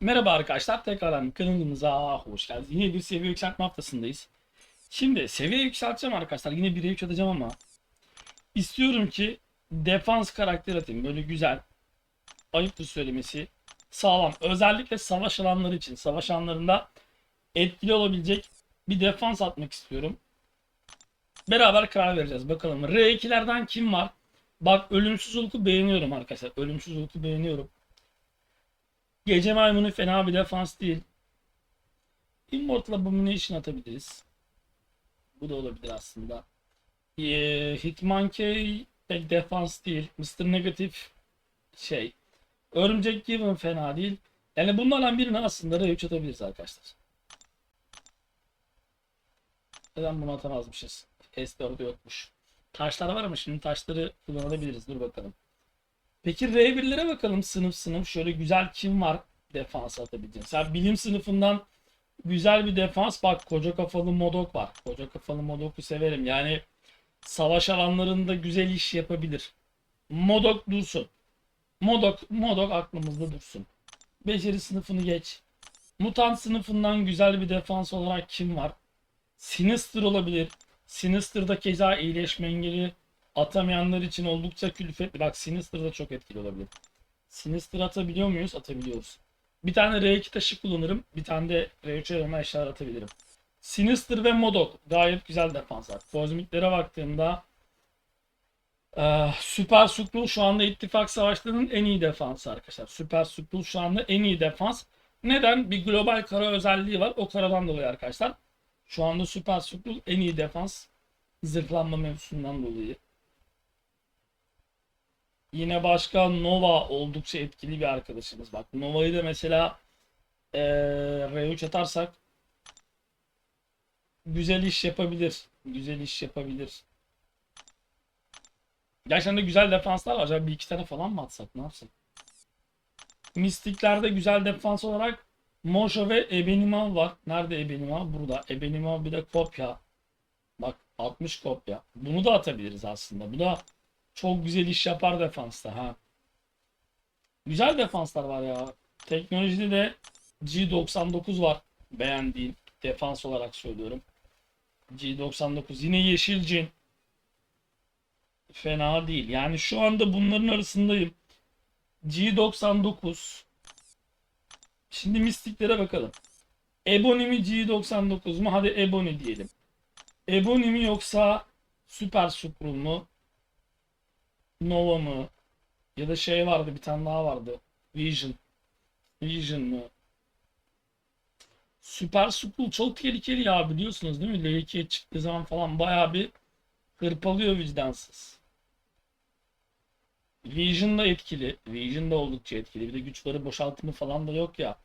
Merhaba arkadaşlar tekrardan kanalımıza hoş geldiniz. Yine bir seviye yükseltme haftasındayız. Şimdi seviye yükselteceğim arkadaşlar. Yine 1'e 3 atacağım ama istiyorum ki defans karakter atayım. Böyle güzel. Ayıptır söylemesi. Sağlam. Özellikle savaş alanları için. Savaş alanlarında etkili olabilecek bir defans atmak istiyorum. Beraber karar vereceğiz. Bakalım R2'lerden kim var? Bak ölümsüz Hulk'u beğeniyorum arkadaşlar. Ölümsüz Hulk'u beğeniyorum. Gece maymunu fena bir defans değil. Immortal Abomination atabiliriz. Bu da olabilir aslında. Ee, Hitmonkey pek defans değil. Mr. Negative şey. Örümcek Given fena değil. Yani bunlardan birini aslında R3 atabiliriz arkadaşlar. Neden bunu atamazmışız? S4'de yokmuş. Taşlar var ama şimdi taşları kullanabiliriz. Dur bakalım. Peki R1'lere bakalım sınıf sınıf. Şöyle güzel kim var defans atabileceğin. Sen bilim sınıfından güzel bir defans bak koca kafalı Modok var. Koca kafalı Modok'u severim. Yani savaş alanlarında güzel iş yapabilir. Modok dursun. Modok, Modok aklımızda dursun. Beceri sınıfını geç. Mutant sınıfından güzel bir defans olarak kim var? Sinister olabilir. Sinister'da keza iyileşme engeli atamayanlar için oldukça külfetli. Bak Sinister da çok etkili olabilir. Sinister atabiliyor muyuz? Atabiliyoruz. Bir tane R2 taşı kullanırım. Bir tane de R3 arama eşyalar atabilirim. Sinister ve Modok gayet güzel defanslar. Kozmiklere baktığımda eee, Süper Skrull şu anda ittifak savaşlarının en iyi defansı arkadaşlar. Süper Skrull şu anda en iyi defans. Neden? Bir global kara özelliği var. O karadan dolayı arkadaşlar. Şu anda Süper Skrull en iyi defans. Zırhlanma mevzusundan dolayı. Yine başka Nova oldukça etkili bir arkadaşımız. Bak Nova'yı da mesela eee R3 atarsak güzel iş yapabilir. Güzel iş yapabilir. Gerçekten de güzel defanslar var. Acaba bir iki tane falan mı atsak? Ne yapsak? Mistiklerde güzel defans olarak Mojo ve Ebenimav var. Nerede Ebenimav? Burada. Ebenimav bir de kopya. Bak 60 kopya. Bunu da atabiliriz aslında. Bu da çok güzel iş yapar defansta ha. Güzel defanslar var ya. Teknolojide de G99 var. Beğendiğim defans olarak söylüyorum. G99 yine yeşil cin. Fena değil. Yani şu anda bunların arasındayım. G99 Şimdi mistiklere bakalım. Ebony mi G99 mu? Hadi Ebony diyelim. Ebony mi yoksa Süper Skrull mu? Nova mı? Ya da şey vardı bir tane daha vardı. Vision. Vision mı? Süper Skrull çok tehlikeli ya biliyorsunuz değil mi? L2'ye çıktığı zaman falan bayağı bir hırpalıyor vicdansız. Vision da etkili. Vision da oldukça etkili. Bir de güçleri boşaltımı falan da yok ya.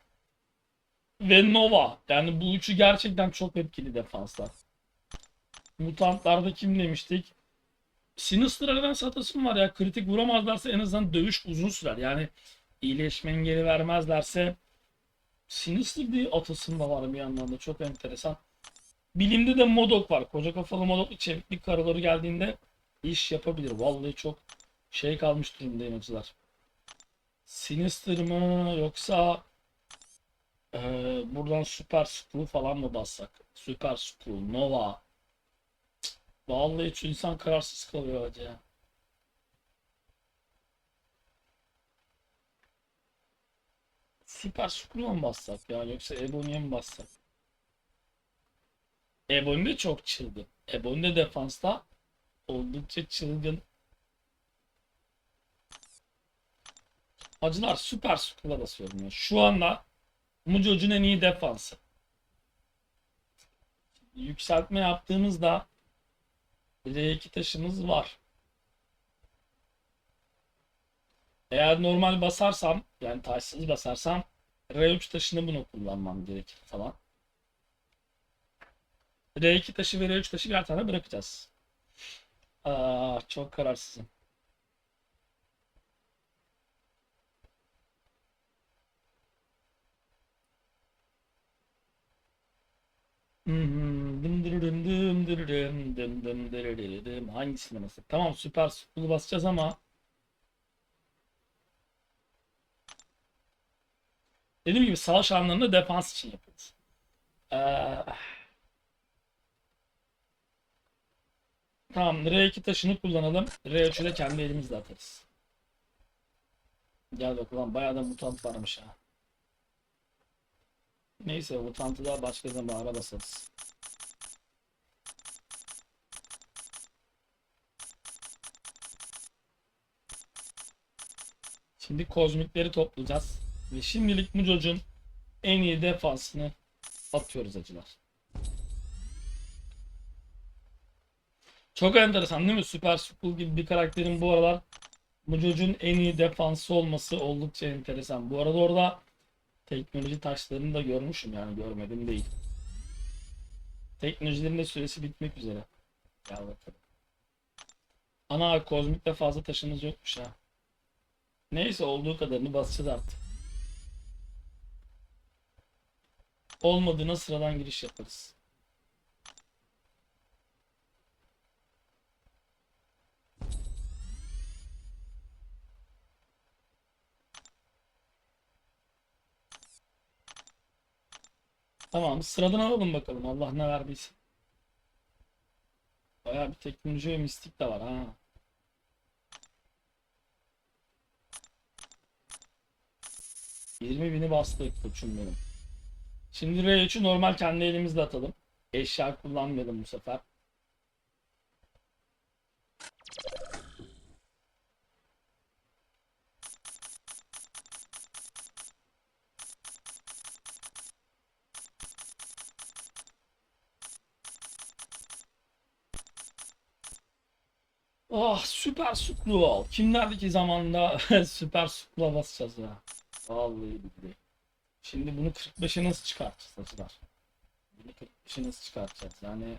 Ve Nova. Yani bu üçü gerçekten çok etkili defanslar. Mutantlarda kim demiştik? Sinister'a satasım var ya. Kritik vuramazlarsa en azından dövüş uzun sürer. Yani iyileşme engeli vermezlerse Sinister diye atasım da var bir yandan da. Çok enteresan. Bilimde de Modok var. Koca kafalı Modok çeviklik karaları geldiğinde iş yapabilir. Vallahi çok şey kalmış durumda yanıcılar. Sinister mı yoksa eee, buradan Super Skrull falan mı bassak? Super Skrull, Nova. Vallahi hiç insan kararsız kalıyor hacı ya. Super Skrull'a mı bassak ya yoksa Ebony'e mi bassak? Ebony de çok çılgın. Ebony de defansta oldukça çılgın. Acılar Super Skrull'a basıyorum ya. Şu anda Mucoc'un en iyi defansı. Yükseltme yaptığımızda R2 taşımız var. Eğer normal basarsam yani taşsız basarsam R3 taşını bunu kullanmam gerekir falan. R2 taşı ve R3 taşı birer tane bırakacağız. Aa, çok kararsızım. Hangisini basak? Tamam süper Skrull'u basacağız ama Dediğim gibi savaş alanlarında defans için yapıyoruz. Ee, tamam R2 taşını kullanalım. R3'ü de kendi elimizle atarız. Gel bakalım bayağı da mutant varmış ha. Neyse mutantı da başka zamana basarız. Şimdi kozmikleri toplayacağız. Ve şimdilik Mujo'cun en iyi defansını atıyoruz acılar. Çok enteresan değil mi? Super Skull gibi bir karakterin bu aralar Mujo'cun en iyi defansı olması oldukça enteresan. Bu arada orada teknoloji taşlarını da görmüşüm yani görmedim değil. Teknolojilerin de süresi bitmek üzere. Gel bakalım. Ana kozmikte fazla taşımız yokmuş ha. Neyse olduğu kadarını basacağız artık. Olmadığına sıradan giriş yaparız. Tamam sıradan alalım bakalım Allah ne verdiyse. Bayağı bir teknoloji ve mistik de var ha. Yirmi bini bastık koçum benim. Şimdi R3'ü normal kendi elimizle atalım. Eşya kullanmayalım bu sefer. Ah süper Skrull. Kimlerdeki zamanında süper Skrull'a basacağız ya. Vallahi billahi. Şimdi bunu 45'e nasıl çıkartacağız acılar? Bunu 45'e nasıl çıkartacağız? Yani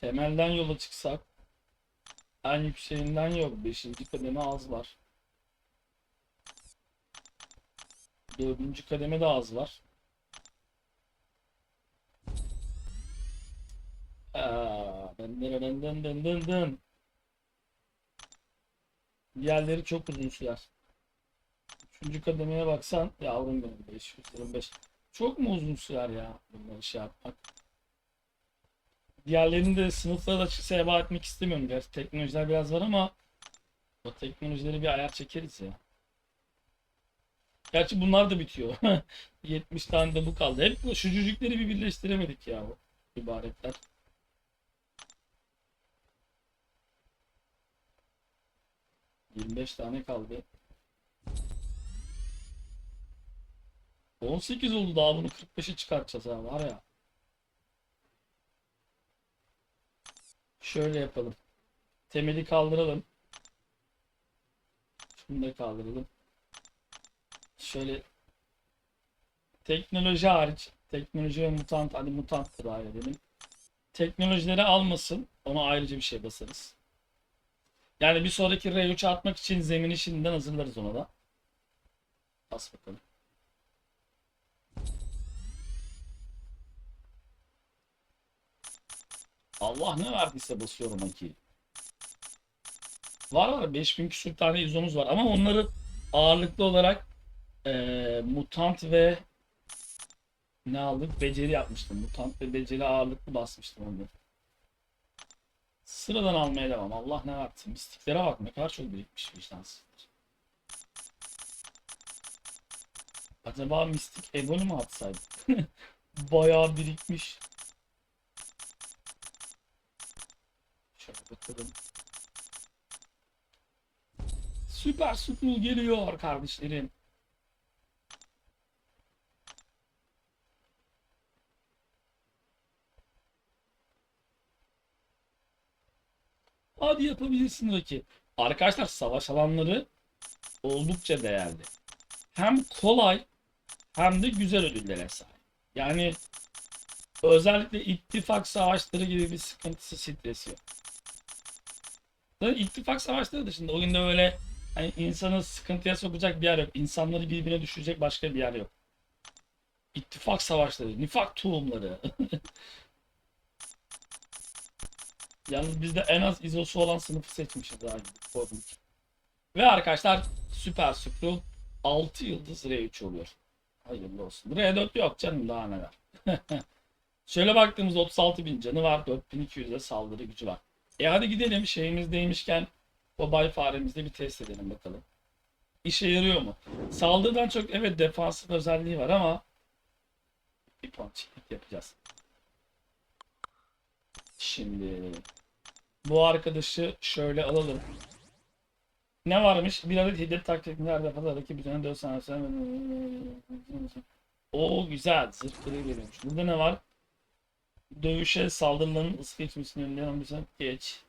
temelden yola çıksak en yükseğinden yok. 5. kademe az var. 4. kademe de az var. Aa, dın dın dın dın dın dın. Diğerleri çok uzun sürer. Üçüncü kademeye baksan yavrum benim 525. Çok mu uzun sürer ya bunları şey yapmak. Diğerlerini de sınıflara açıkça heba etmek istemiyorum. Gerçi teknolojiler biraz var ama o teknolojileri bir ayar çekeriz ya. Gerçi bunlar da bitiyor. 70 tane de bu kaldı. Hep şu cücükleri bir birleştiremedik ya bu ibaretler. Yirmi beş tane kaldı. 18 oldu daha bunu 45'e çıkartacağız ha var ya. Şöyle yapalım. Temeli kaldıralım. Şunu da kaldıralım. Şöyle teknoloji hariç teknoloji ve mutant hadi mutant da dahil edelim. Teknolojileri almasın. Ona ayrıca bir şey basarız. Yani bir sonraki R3'e atmak için zemini şimdiden hazırlarız ona da. Bas bakalım. Allah ne verdiyse basıyorum Aki. Var var 5000 küsur tane izomuz var ama onları ağırlıklı olarak eee, mutant ve ne aldık? Beceri yapmıştım. Mutant ve beceri ağırlıklı basmıştım onu. Sıradan almaya devam. Allah ne versin. Mistiklere bak ne kadar çok birikmiş vicdansızlar. Acaba mistik Ebony mi atsaydık? Bayağı birikmiş. Şöyle bakalım. Süper Skrull geliyor kardeşlerim. Hadi yapabilirsin Rocky. Arkadaşlar savaş alanları oldukça değerli. Hem kolay hem de güzel ödüllere sahip. Yani özellikle ittifak savaşları gibi bir sıkıntısı stresi yok. Zaten ittifak savaşları dışında oyunda öyle hani insanı sıkıntıya sokacak bir yer yok. İnsanları birbirine düşürecek başka bir yer yok. İttifak savaşları, nifak tohumları. Yalnız biz de en az izosu olan sınıfı seçmişiz gibi. Kozmik. Ve arkadaşlar Süper Skrull 6 yıldız R3 oluyor. Hayırlı olsun. R4 yok canım daha neler. Şöyle baktığımızda 36 bin canı var. 4200'de saldırı gücü var. E hadi gidelim şeyimizdeymişken o bay faremizde bir test edelim bakalım. İşe yarıyor mu? Saldırıdan çok evet defansif özelliği var ama bir ponçiklik yapacağız. Şimdi bu arkadaşı şöyle alalım. Ne varmış? Bir adet hiddet taktikler defada rakip üzerine 4 saniye O güzel. Zırh kırığı geliyormuş. Burada ne var? Dövüşe saldırıların ısı geçmesini önleyen ambisan geç.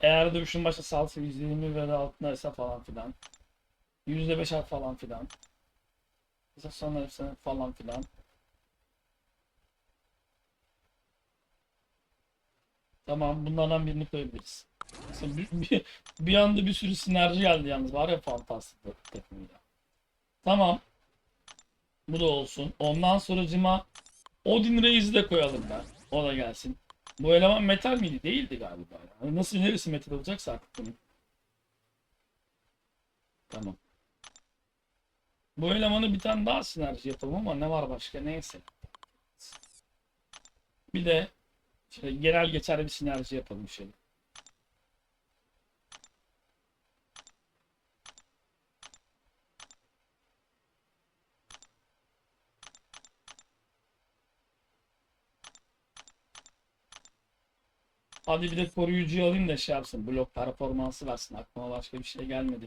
Eğer dövüşün başta saldırısı %20 ve altındaysa falan filan. %5 at falan filan. Mesela sonra falan filan. Tamam bunlardan birini koyabiliriz. Mesela bir, bir, bir anda bir sürü sinerji geldi yalnız var ya fantastik takımıyla. Tamam. Bu da olsun. Ondan sonra cima Odin Reis'i de koyalım ben. O da gelsin. Bu eleman metal miydi? Değildi galiba. Yani nasıl neresi metal olacaksa artık bunun. Tamam. Bu elemanı bir tane daha sinerji yapalım ama ne var başka neyse. Bir de şöyle genel geçerli bir sinerji yapalım şöyle. Hadi bir de koruyucuyu alayım da şey yapsın. Blok performansı versin. Aklıma başka bir şey gelmedi.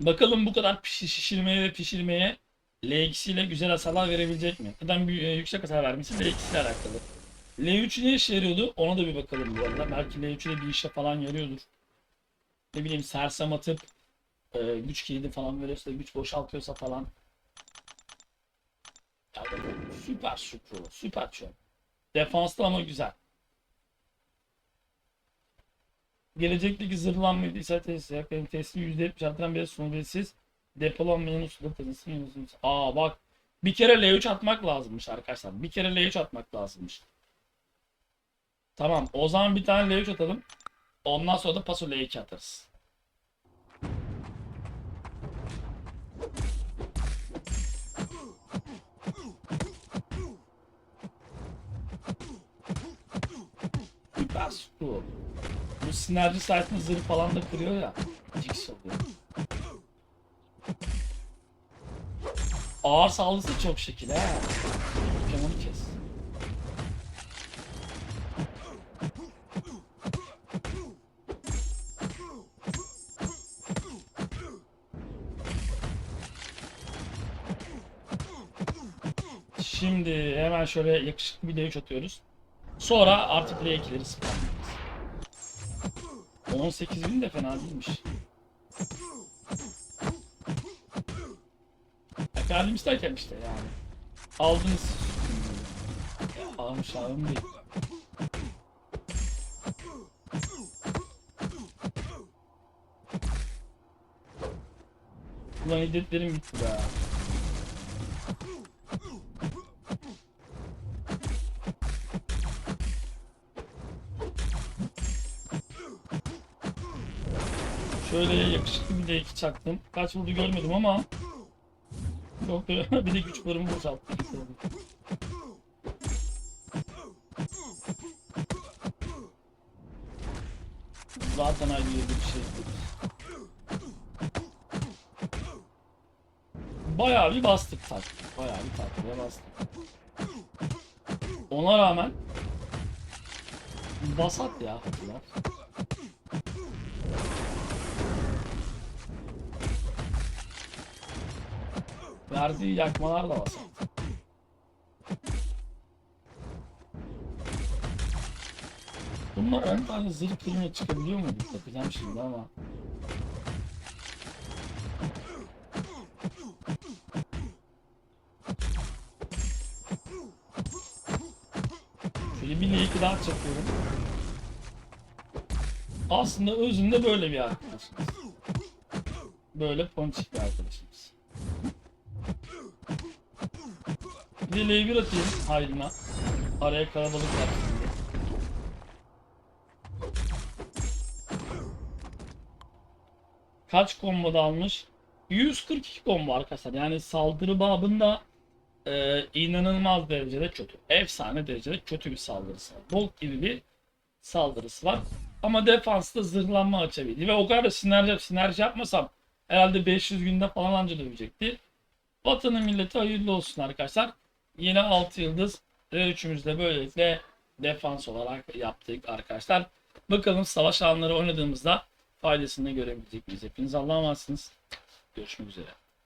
Bakalım bu kadar şişirmeye ve pişirmeye L2 ile güzel hasarlar verebilecek mi? Neden bir, e, yüksek hasar vermesi L2 ile alakalı. L3 ne işe yarıyordu? Ona da bir bakalım bu arada. Belki L3 ile bir işe falan yarıyordur. Ne bileyim sersem atıp e, güç kilidi falan veriyorsa güç boşaltıyorsa falan. Ya, süper süper süper çok. Defanslı ama güzel. Gelecekteki zırhlanma bilgisayar tesisi yaklaşık tesisi %70 arttıran bir sunucusiz depolanmayan usulü tesisi %70. Aa bak bir kere L3 atmak lazımmış arkadaşlar. Bir kere L3 atmak lazımmış. Tamam o zaman bir tane L3 atalım. Ondan sonra da paso L2 atarız. Süper. Bu sinerji sayesinde zırh falan da kırıyor ya. Jigs oluyor. Ağır saldırısı çok şekil he. Camını kes. Şimdi hemen şöyle yakışıklı bir D3 atıyoruz. Sonra artık L2'leri spamlıyoruz. 18 bin de fena değilmiş. Efendim isterken işte yani. Aldınız. Almış ağım değil. Ulan hiddetlerim gitti be. Şöyle yakışıklı bir de iki çaktım. Kaç vurdu görmedim ama çok da bir de güç barımı boşalttı. Zaten aynı yerde bir şey değil. Bayağı bir bastık taktik. Bayağı bir taktiğe bastık. Ona rağmen basat ya hatırlar. Verdiği yakmalar da basat. Bununla 10 tane zırh kılına çıkabiliyor mu? Bakacağım şimdi ama. Şöyle bir link daha çekiyorum. Aslında özünde böyle bir arkadaşımız. Böyle ponçik bir arkadaşımız. De L1 atayım hayrına. Araya kalabalık yapsın diye. kaç combo da almış? 142 combo arkadaşlar. Yani saldırı babında e, inanılmaz derecede kötü. Efsane derecede kötü bir saldırısı var. Bolt gibi bir saldırısı var. Ama defansta zırhlanma açabildi. Ve o kadar da sinerji, sinerji yapmasam herhalde 500 günde falan anca dövecekti. Vatanı milleti hayırlı olsun arkadaşlar. Yine 6 yıldız R3'ümüzü de böylelikle defans olarak yaptık arkadaşlar. Bakalım savaş alanları oynadığımızda faydasını görebilecek miyiz? Hepiniz Allah'a emanetsiniz. Görüşmek üzere.